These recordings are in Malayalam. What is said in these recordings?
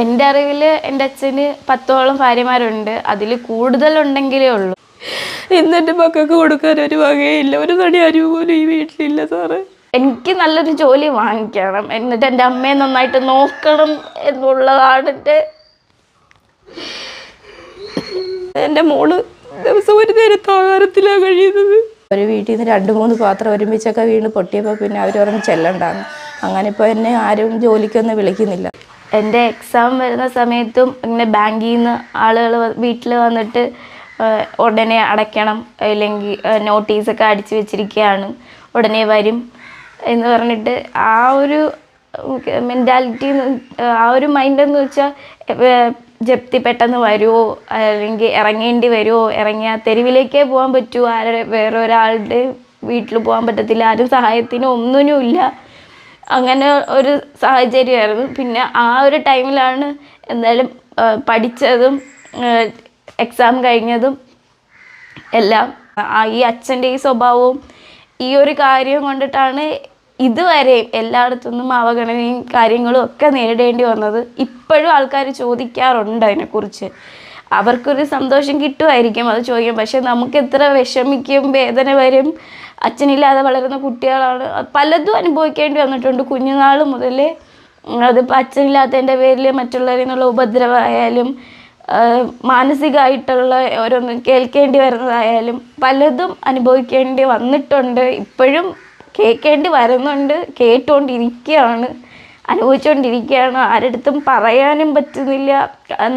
എന്റെ അറിവിൽ എന്റെ അച്ഛന് പത്തോളം ഭാര്യമാരുണ്ട്. അതിൽ കൂടുതലുണ്ടെങ്കിലേ ഉള്ളൂ. ഇന്നെന്റെ മക്കൾക്ക് കൊടുക്കാൻ ഒരു വകയില്ല. ഒരു തടി അരിവ് പോലും ഈ വീട്ടിലില്ല സാറ്. എനിക്ക് നല്ലൊരു ജോലി വാങ്ങിക്കണം. എന്നിട്ട് എന്റെ അമ്മയെ നന്നായിട്ട് നോക്കണം എന്നുള്ളതാണ് എന്റെ എന്റെ മോൾ ദിവസം ഒരു നേരത്തെ ആഹാരത്തിലാണ് കഴിയുന്നത്. ഒരു വീട്ടിൽ നിന്ന് രണ്ട് മൂന്ന് പാത്രം ഒരുമിച്ചൊക്കെ വീണ് പൊട്ടിയപ്പോൾ പിന്നെ അവർ പറഞ്ഞ് ചെല്ലണ്ടാന്ന്. അങ്ങനെ ഇപ്പോൾ എന്നെ ആരും ജോലിക്കൊന്നും വിളിക്കുന്നില്ല. എന്റെ എക്സാം വരുന്ന സമയത്തും ഇങ്ങനെ ബാങ്കിൽ നിന്ന് ആളുകൾ വീട്ടിൽ വന്നിട്ട് ഉടനെ അടയ്ക്കണം അല്ലെങ്കിൽ നോട്ടീസൊക്കെ അടിച്ചു വെച്ചിരിക്കുകയാണ് ഉടനെ വരും എന്ന് പറഞ്ഞിട്ട് ആ ഒരു മെന്റാലിറ്റി ആ ഒരു മൈൻഡ് എന്ന് വെച്ചാൽ ജപ്തി പെട്ടെന്ന് വരുമോ അല്ലെങ്കിൽ ഇറങ്ങേണ്ടി വരുമോ ഇറങ്ങിയാൽ തെരുവിലേക്കേ പോകാൻ പറ്റുമോ ആരുടെ വേറെ ഒരാളുടെ വീട്ടിൽ പോകാൻ പറ്റത്തില്ല. ആരും സഹായത്തിനോ ഒന്നിനും ഇല്ല. അങ്ങനെ ഒരു സാഹചര്യമായിരുന്നു. പിന്നെ ആ ഒരു ടൈമിലാണ് എന്തായാലും പഠിച്ചതും എക്സാം കഴിഞ്ഞതും എല്ലാം ഈ അച്ഛന്റെ ഈ സ്വഭാവവും ഈ ഒരു കാര്യം കൊണ്ടിട്ടാണ് ഇതുവരെയും എല്ലായിടത്തുനിന്നും അവഗണനയും കാര്യങ്ങളും ഒക്കെ നേരിടേണ്ടി വന്നത്. ഇപ്പോഴും ആൾക്കാർ ചോദിക്കാറുണ്ട് അതിനെക്കുറിച്ച്. അവർക്കൊരു സന്തോഷം കിട്ടുമായിരിക്കും അത് ചോദിക്കും. പക്ഷെ നമുക്ക് എത്ര വിഷമിക്കും വേദന വരും അച്ഛനില്ലാതെ വളരുന്ന കുട്ടികളാണ്. പലതും അനുഭവിക്കേണ്ടി വന്നിട്ടുണ്ട്. കുഞ്ഞുനാൾ മുതലേ അതിപ്പോൾ അച്ഛനില്ലാത്തതിന്റെ പേരിൽ മറ്റുള്ളവരിൽ നിന്നുള്ള ഉപദ്രവമായാലും മാനസികമായിട്ടുള്ള ഓരോന്ന് കേൾക്കേണ്ടി വരുന്നതായാലും പലതും അനുഭവിക്കേണ്ടി വന്നിട്ടുണ്ട്. ഇപ്പോഴും കേൾക്കേണ്ടി വരുന്നുണ്ട് കേട്ടുകൊണ്ടിരിക്കുകയാണ് അനുഭവിച്ചുകൊണ്ടിരിക്കുകയാണ് ആരടുത്തും പറയാനും പറ്റുന്നില്ല.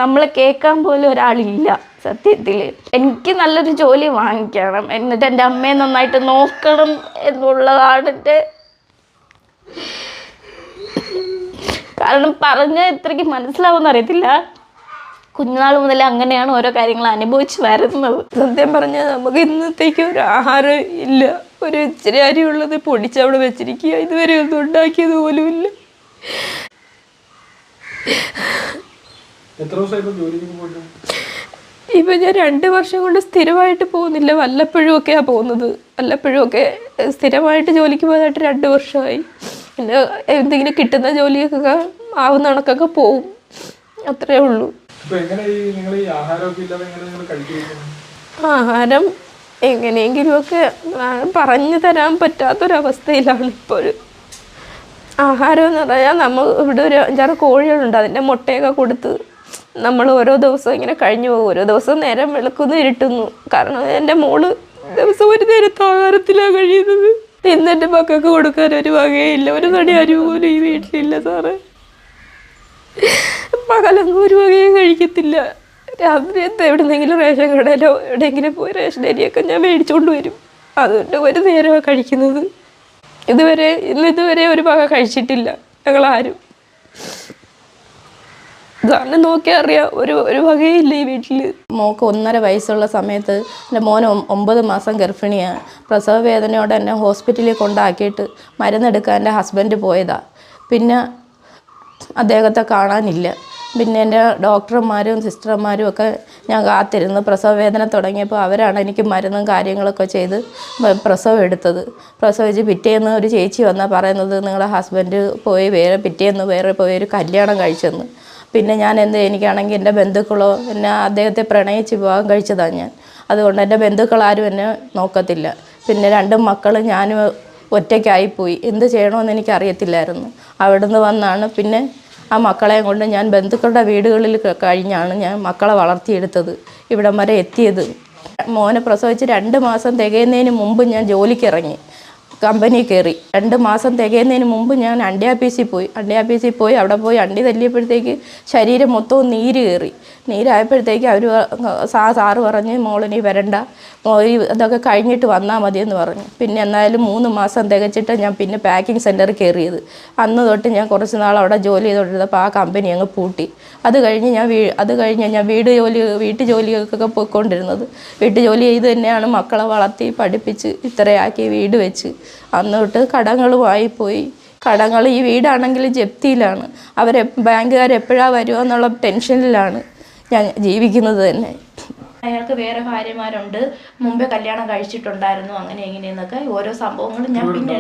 നമ്മളെ കേൾക്കാൻ പോലും ഒരാളില്ല സത്യത്തിൽ എനിക്ക് നല്ലൊരു ജോലി വാങ്ങിക്കണം. എന്നിട്ട് എന്റെ അമ്മയെ നന്നായിട്ട് നോക്കണം എന്നുള്ളതാണ് എന്റെ കാരണം പറഞ്ഞ ഇത്രയ്ക്ക് മനസ്സിലാവുമെന്ന് അറിയത്തില്ല. കുഞ്ഞുനാൾ മുതൽ അങ്ങനെയാണ് ഓരോ കാര്യങ്ങൾ അനുഭവിച്ച് വരുന്നത്. സത്യം പറഞ്ഞാൽ നമുക്ക് ഇന്നത്തേക്ക് ഒരു ആഹാരം ഇല്ല. ഒരു ഇച്ചിരി അരി ഉള്ളത് പൊടിച്ച് അവിടെ വെച്ചിരിക്കുക. ഇതുവരെ ഒന്നും ഉണ്ടാക്കിയത് പോലും ഇല്ല. ഇപ്പൊ ഞാൻ രണ്ട് വർഷം കൊണ്ട് സ്ഥിരമായിട്ട് പോകുന്നില്ല. വല്ലപ്പോഴും ഒക്കെയാ പോകുന്നത്. വല്ലപ്പോഴും ഒക്കെ സ്ഥിരമായിട്ട് ജോലിക്ക് പോയതായിട്ട് രണ്ട് വർഷമായി. പിന്നെ എന്തെങ്കിലും കിട്ടുന്ന ജോലിയൊക്കെ ആവുന്ന കണക്കൊക്കെ പോവും. അത്രേ ഉള്ളൂ. ആഹാരം എങ്ങനെയെങ്കിലുമൊക്കെ ഒക്കെ പറഞ്ഞു തരാൻ പറ്റാത്തൊരവസ്ഥയിലാണ് ഇപ്പോഴും. ആഹാരം എന്ന് പറഞ്ഞാൽ നമ്മൾ ഇവിടെ ഒരു അഞ്ചാറ് കോഴികളുണ്ട്. അതിന്റെ മുട്ടയൊക്കെ കൊടുത്ത് നമ്മൾ ഓരോ ദിവസവും ഇങ്ങനെ കഴിഞ്ഞു പോകും. ഓരോ ദിവസവും നേരം വെളുക്കുന്നു ഇരുട്ടുന്നു. കാരണം എന്റെ മോൾ ദിവസം ഒരു നേരത്തെ ആഹാരത്തിലാണ് കഴിയുന്നത്. ഇന്നെന്റെ മക്കൾക്ക് കൊടുക്കാൻ ഒരു വകയില്ല. ഒരു നടി അരിവ് ഈ വീട്ടിലില്ല സാറേ. പകലൊന്നും ഒരു വകയും കഴിക്കത്തില്ല. രാത്രി എന്താ എവിടെന്നെങ്കിലും റേഷൻ കടയിലോ എവിടെയെങ്കിലും പോയി റേഷൻ അരിയൊക്കെ ഞാൻ മേടിച്ചുകൊണ്ട് വരും. അതുകൊണ്ട് ഒരു നേരമാണ് കഴിക്കുന്നത്. ഇതുവരെ ഇന്ന് ഇതുവരെ ഒരു വക കഴിച്ചിട്ടില്ല. ഞങ്ങളാരും. ഇതാണ് നോക്കി അറിയാം ഒരു ഒരു വകയില്ല ഈ വീട്ടിൽ മോക്ക് ഒന്നര വയസ്സുള്ള സമയത്ത് എന്റെ മോൻ ഒമ്പത് മാസം ഗർഭിണിയാണ് പ്രസവ വേദനയോടെ എന്നെ ഹോസ്പിറ്റലിൽ കൊണ്ടാക്കിയിട്ട് മരുന്നെടുക്കാൻ എന്റെ ഹസ്ബൻഡ് പോയതാണ് പിന്നെ അദ്ദേഹത്തെ കാണാനില്ല. പിന്നെ എന്റെ ഡോക്ടർമാരും സിസ്റ്റർമാരും ഒക്കെ ഞാൻ കാത്തിരുന്ന്. പ്രസവ വേദന തുടങ്ങിയപ്പോൾ അവരാണ് എനിക്ക് മരുന്നും കാര്യങ്ങളൊക്കെ ചെയ്ത് പ്രസവം എടുത്തത്. പ്രസവിച്ച് പിറ്റേന്ന് ഒരു ചേച്ചി വന്നാൽ പറയുന്നത് നിങ്ങളുടെ ഹസ്ബൻഡ് പോയി വേറെ പിറ്റേന്ന് വേറെ പോയി ഒരു കല്യാണം കഴിച്ചെന്ന്. പിന്നെ ഞാൻ എന്ത് എനിക്കാണെങ്കിൽ എന്റെ ബന്ധുക്കളോ എന്നെ അദ്ദേഹത്തെ പ്രണയിച്ച് വിവാഹം കഴിച്ചതാണ് ഞാൻ. അതുകൊണ്ട് എന്റെ ബന്ധുക്കളാരും എന്നെ നോക്കത്തില്ല. പിന്നെ രണ്ട് മക്കളും ഞാനും ഒറ്റയ്ക്കായിപ്പോയി എന്ത് ചെയ്യണമെന്ന് എനിക്കറിയത്തില്ലായിരുന്നു. അവിടുന്ന് വന്നാണ് പിന്നെ ആ മക്കളെയും കൊണ്ട് ഞാൻ ബന്ധുക്കളുടെ വീടുകളിൽ കഴിഞ്ഞാണ് ഞാൻ മക്കളെ വളർത്തിയെടുത്തത് ഇവിടം വരെ എത്തിയത്. മോനെ പ്രസവിച്ച് രണ്ട് മാസം തികയുന്നതിന് മുമ്പ് ഞാൻ ജോലിക്ക് ഇറങ്ങി കമ്പനി കയറി. രണ്ട് മാസം തികയുന്നതിന് മുമ്പ് ഞാൻ അണ്ടി ആപ്പീസിൽ പോയി. അണ്ടി ആപ്പീസിൽ പോയി അവിടെ പോയി അണ്ടി തല്ലിയപ്പോഴത്തേക്ക് ശരീരം മൊത്തവും നീര് കയറി. നീരായപ്പോഴത്തേക്ക് അവർ സാ സാറ് പറഞ്ഞ് മോളിനി വരണ്ട. മോളി ഇതൊക്കെ കഴിഞ്ഞിട്ട് വന്നാൽ മതിയെന്ന് പറഞ്ഞു. പിന്നെ എന്നാലും മൂന്ന് മാസം തികച്ചിട്ട് ഞാൻ പിന്നെ പാക്കിംഗ് സെന്ററിൽ കയറിയത്. അന്ന് തൊട്ട് ഞാൻ കുറച്ച് നാൾ അവിടെ ജോലി ചെയ്തുകൊണ്ടിരുന്നപ്പോൾ ആ കമ്പനി അങ്ങ് പൂട്ടി. അത് കഴിഞ്ഞ് ഞാൻ വീ അത് കഴിഞ്ഞ് ഞാൻ വീട് ജോലി വീട്ടു ജോലികൾക്കൊക്കെ പോയിക്കൊണ്ടിരുന്നത്. വീട്ടു ജോലി ചെയ്ത് തന്നെയാണ് മക്കളെ വളർത്തി പഠിപ്പിച്ച് ഇത്രയാക്കി വീട് വെച്ച്. അന്ന് തൊട്ട് കടങ്ങൾ പോയി കടങ്ങൾ ഈ വീടാണെങ്കിൽ ജപ്തിയിലാണ്. അവരെ ബാങ്കുകാർ എപ്പോഴാണ് വരുമോ എന്നുള്ള ടെൻഷനിലാണ് ഞാൻ ജീവിക്കുന്നത് തന്നെ. അയാൾക്ക് വേറെ ഭാര്യമാരുണ്ട്. മുമ്പേ കല്യാണം കഴിച്ചിട്ടുണ്ടായിരുന്നു. അങ്ങനെ എങ്ങനെയെന്നൊക്കെ ഓരോ സംഭവങ്ങളും ഞാൻ പിന്നെ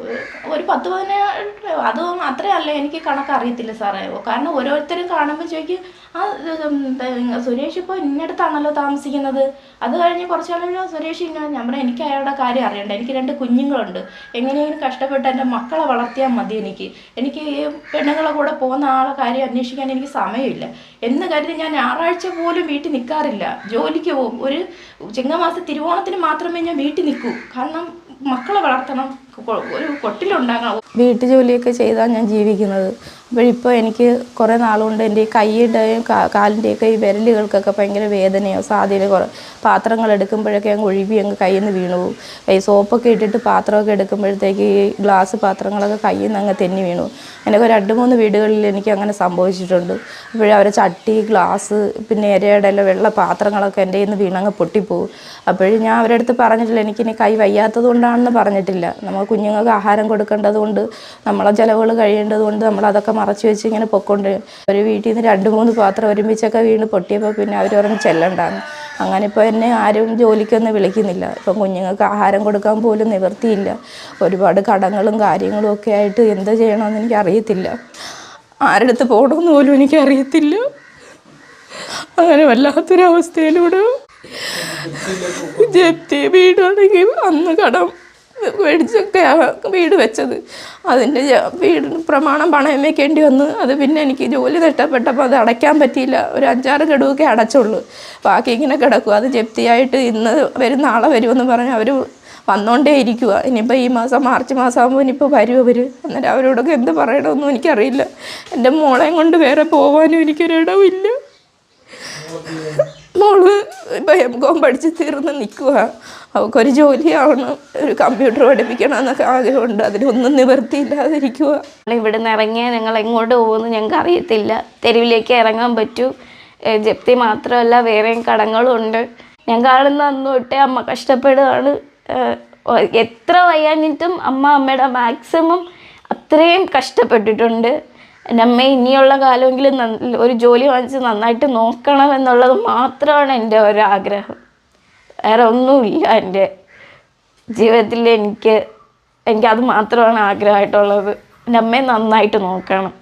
ഒരു- പത്ത് പതിനേഴ് അത് അത്രയല്ല എനിക്ക് കണക്ക് അറിയത്തില്ല സാറേ. കാരണം ഓരോരുത്തരും കാണുമ്പോൾ ചോദിക്കും ആ സുരേഷ് ഇപ്പോൾ ഇന്നടത്താണല്ലോ താമസിക്കുന്നത്? അത് കഴിഞ്ഞ് കുറച്ച് കാലം സുരേഷ് ഇന്ന ഞാൻ എനിക്ക് അയാളുടെ കാര്യം അറിയണ്ട. എനിക്ക് രണ്ട് കുഞ്ഞുങ്ങളുണ്ട്. എങ്ങനെയെങ്കിലും കഷ്ടപ്പെട്ട് എന്റെ മക്കളെ വളർത്തിയാൽ മതി എനിക്ക്. എനിക്ക് ഈ പെണ്ണുങ്ങളെ കൂടെ പോകുന്ന ആളെ കാര്യം അന്വേഷിക്കാൻ എനിക്ക് സമയമില്ല. എന്ന് കരുതി ഞാൻ ഞായറാഴ്ച പോലും വീട്ടിൽ നിൽക്കാറില്ല ജോലിക്ക് പോകും. ഒരു ചിങ്ങമാസ തിരുവോണത്തിന് മാത്രമേ ഞാൻ വീട്ടിൽ നിൽക്കൂ. കാരണം മക്കളെ വളർത്തണം. ഒരു കൊട്ടിലുണ്ടാകണം വീട്ടു ജോലിയൊക്കെ ചെയ്താണ് ഞാൻ ജീവിക്കുന്നത്. അപ്പോഴിപ്പോൾ എനിക്ക് കുറേ നാളുകൊണ്ട് എന്റെ ഈ കൈയുടെയും കാലിന്റെയൊക്കെ ഈ വിരലുകൾക്കൊക്കെ ഭയങ്കര വേദനയോ സാധ്യത കുറേ പാത്രങ്ങൾ എടുക്കുമ്പോഴൊക്കെ അങ്ങ് ഒഴുകി അങ്ങ് കയ്യിൽ നിന്ന് വീണു പോകും ഈ സോപ്പൊക്കെ ഇട്ടിട്ട് പാത്രമൊക്കെ എടുക്കുമ്പോഴത്തേക്ക് ഈ ഗ്ലാസ് പാത്രങ്ങളൊക്കെ കയ്യിൽ നിന്ന് അങ്ങ് തെന്നി വീണു എനിക്ക് രണ്ട് മൂന്ന് വീടുകളിൽ എനിക്ക് അങ്ങനെ സംഭവിച്ചിട്ടുണ്ട്. അപ്പോഴേ അവരെ ചട്ടി ഗ്ലാസ് പിന്നെ ഇരയുടെ വെള്ള പാത്രങ്ങളൊക്കെ എന്റെ നിന്ന് വീണങ്ങ് പൊട്ടിപ്പോവും. അപ്പോഴും ഞാൻ അവരുടെ അടുത്ത് പറഞ്ഞിട്ടില്ല എനിക്കിനി കൈ വയ്യാത്തത് കൊണ്ടാണെന്ന് പറഞ്ഞിട്ടില്ല. നമ്മൾ കുഞ്ഞുങ്ങൾക്ക് ആഹാരം കൊടുക്കേണ്ടത് കൊണ്ട് നമ്മളെ ചിലവുകൾ കഴിയേണ്ടതുകൊണ്ട് നമ്മൾ അതൊക്കെ മറച്ചു വെച്ച് ഇങ്ങനെ പൊക്കൊണ്ട് ഒരു വീട്ടിൽ നിന്ന് രണ്ട് മൂന്ന് പാത്രം ഒരുമിച്ചൊക്കെ വീണ് പൊട്ടിയപ്പോൾ പിന്നെ അവർ പറഞ്ഞ് ചെല്ലണ്ടാന്ന്. അങ്ങനെ ഇപ്പോൾ എന്നെ ആരും ജോലിക്കൊന്നും വിളിക്കുന്നില്ല. ഇപ്പം കുഞ്ഞുങ്ങൾക്ക് ആഹാരം കൊടുക്കാൻ പോലും നിവർത്തിയില്ല ഒരുപാട് കടങ്ങളും കാര്യങ്ങളും ഒക്കെ ആയിട്ട് എന്ത് ചെയ്യണമെന്ന് എനിക്ക് അറിയത്തില്ല ആരുടെ അടുത്ത് പോകണമെന്ന് പോലും എനിക്ക് അറിയത്തില്ല അങ്ങനെ വല്ലാത്തൊരവസ്ഥയിലൂടെ ജപ്തി വീടാണെങ്കിൽ അന്ന് കടം മേടിച്ചൊക്കെ വീട് വെച്ചത്. അതിന്റെ വീടിന് പ്രമാണം പണയം വെക്കേണ്ടി വന്ന് അത് പിന്നെ എനിക്ക് ജോലി നഷ്ടപ്പെട്ടപ്പോൾ അത് അടയ്ക്കാൻ പറ്റിയില്ല. ഒരു അഞ്ചാറ് ഗഡുവൊക്കെ അടച്ചുള്ളൂ. ബാക്കി ഇങ്ങനെ കിടക്കും. അത് ജപ്തിയായിട്ട് ഇന്ന് വരും നാളെ വരുമെന്ന് പറഞ്ഞ് അവർ വന്നുകൊണ്ടേ ഇരിക്കുക ഇനിയിപ്പോൾ ഈ മാസം മാർച്ച് മാസം ആകുമ്പോൾ ഇനിയിപ്പോൾ വരും അവർ അന്നേരം അവരോടൊക്കെ എന്ത് പറയണമെന്നും എനിക്കറിയില്ല. എന്റെ മോളെയും കൊണ്ട് വേറെ പോകാനും എനിക്കൊരിടമില്ല മോൾ ഇപ്പം എം കോം പഠിച്ച് തീർന്ന് നിൽക്കുക അവൾക്കൊരു ജോലിയാണ് ഒരു കമ്പ്യൂട്ടർ പഠിപ്പിക്കണം എന്നൊക്കെ ആഗ്രഹമുണ്ട്. അതിനൊന്നും നിവർത്തിയില്ലാതിരിക്കുക ഇവിടെ നിന്ന് ഇറങ്ങിയാൽ ഞങ്ങൾ എങ്ങോട്ട് പോകുമെന്ന് ഞങ്ങൾക്ക് അറിയത്തില്ല. തെരുവിലേക്ക് ഇറങ്ങാൻ പറ്റൂ. ജപ്തി മാത്രമല്ല വേറെയും കടങ്ങളും ഉണ്ട് ഞാൻ കാണുന്ന അന്ന് തൊട്ടേ അമ്മ കഷ്ടപ്പെടുകയാണ്. എത്ര വയ്യാഞ്ഞിട്ടും അമ്മ അമ്മയുടെ മാക്സിമം അത്രയും കഷ്ടപ്പെട്ടിട്ടുണ്ട്. എന്റെ അമ്മ ഇനിയുള്ള കാലമെങ്കിലും ഒരു ജോലി വാങ്ങിച്ച് നന്നായിട്ട് നോക്കണം എന്നുള്ളത് മാത്രമാണ് എന്റെ ഒരു ആഗ്രഹം. വേറെ ഒന്നുമില്ല എന്റെ ജീവിതത്തിൽ എനിക്ക് എനിക്കത് മാത്രമാണ് ആഗ്രഹമായിട്ടുള്ളത്. എന്റെ അമ്മയെ നന്നായിട്ട് നോക്കണം.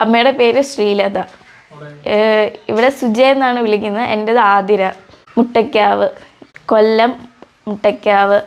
അമ്മയുടെ പേര് ശ്രീലത. ഇവിടെ സുജയ എന്നാണ് വിളിക്കുന്നത്. എന്റെത് ആതിര. മുട്ടയ്ക്കാവ്. കൊല്ലം മുട്ടയ്ക്കാവ്.